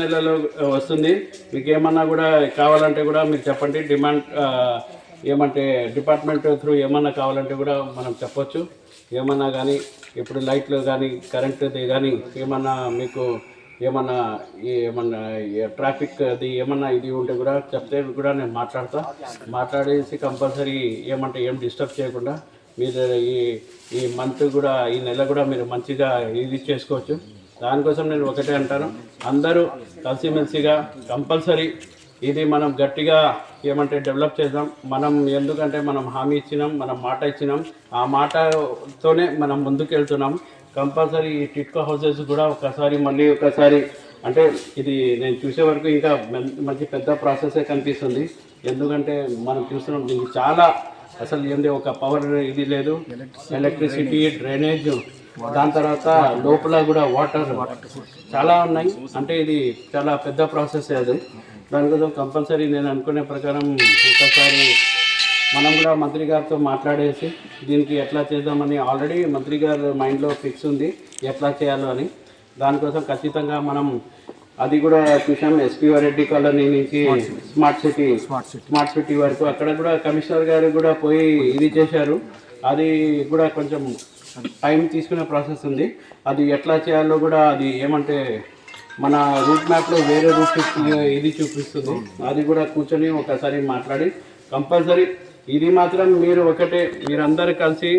నెలలో వస్తుంది. మీకు ఏమన్నా కూడా కావాలంటే కూడా మీరు చెప్పండి. డిమాండ్ ఏమంటే డిపార్ట్మెంట్ త్రూ ఏమన్నా కావాలంటే కూడా మనం చెప్పొచ్చు. ఏమన్నా కానీ ఇప్పుడు లైట్లు కానీ కరెంటుది కానీ ఏమన్నా మీకు ఏమన్నా ఏమన్నా ట్రాఫిక్ అది ఏమన్నా ఇది ఉంటే కూడా చెప్తే కూడా నేను మాట్లాడతా. మాట్లాడేసి కంపల్సరీ ఏమంటే ఏం డిస్టర్బ్ చేయకుండా మీరు ఈ ఈ మంత్ కూడా ఈ నెల కూడా మీరు మంచిగా ఇది చేసుకోవచ్చు. దానికోసం నేను ఒకటే అంటాను. అందరూ కలిసిమెలిసిగా కంపల్సరీ ఇది మనం గట్టిగా ఏమంటే డెవలప్ చేద్దాం. మనం ఎందుకంటే మనం హామీ ఇచ్చినాం మనం మాట ఇచ్చినాం. ఆ మాటతోనే మనం ముందుకు వెళ్తున్నాం కంపల్సరీ ఈ టిట్కో హౌసెస్ కూడా ఒకసారి మళ్ళీ ఒకసారి అంటే ఇది నేను చూసే వరకు ఇంకా మంచి పెద్ద ప్రాసెసే కనిపిస్తుంది. ఎందుకంటే మనం చూస్తున్నాం దీనికి చాలా అసలు ఏంది ఒక పవర్ ఇది లేదు. ఎలక్ట్రిసిటీ డ్రైనేజ్ దాని తర్వాత లోపల కూడా వాటర్ చాలా ఉన్నాయి. అంటే ఇది చాలా పెద్ద ప్రాసెస్ అది. దానికోసం కంపల్సరీ నేను అనుకునే ప్రకారం ఒకసారి మనం కూడా మంత్రి గారితో మాట్లాడేసి దీనికి ఎట్లా చేద్దామని ఆల్రెడీ మంత్రి గారి మైండ్లో ఫిక్స్ ఉంది ఎట్లా చేయాలో అని. దానికోసం ఖచ్చితంగా మనం అది కూడా చూసాం ఎస్పీ రెడ్డి కాలనీ నుంచి స్మార్ట్ సిటీ స్మార్ట్ సిటీ వరకు అక్కడ కూడా కమిషనర్ గారు కూడా పోయి ఇది చేశారు. అది కూడా కొంచెం టైం తీసుకునే ప్రాసెస్ ఉంది. అది ఎట్లా చేయాలో కూడా అది ఏమంటే మన రూట్ మ్యాప్లో వేరే రూట్ ఇది చూపిస్తుంది. అది కూడా కూర్చొని ఒకసారి మాట్లాడి కంపల్సరీ ఇది మాత్రం మీరు ఒకటే మీరందరూ కలిసి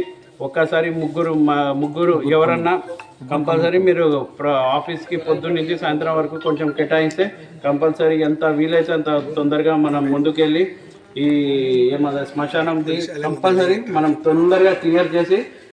ఒక్కసారి ముగ్గురు మా ముగ్గురు ఎవరన్నా కంపల్సరీ మీరు ప్ర- ఆఫీస్కి పొద్దున్న నుంచి సాయంత్రం వరకు కొంచెం కేటాయిస్తే కంపల్సరీ ఎంత వీలైతే అంత తొందరగా మనం ముందుకెళ్ళి ఈ ఏమన్నా శ్మశానంది కంపల్సరీ మనం తొందరగా క్లియర్ చేసి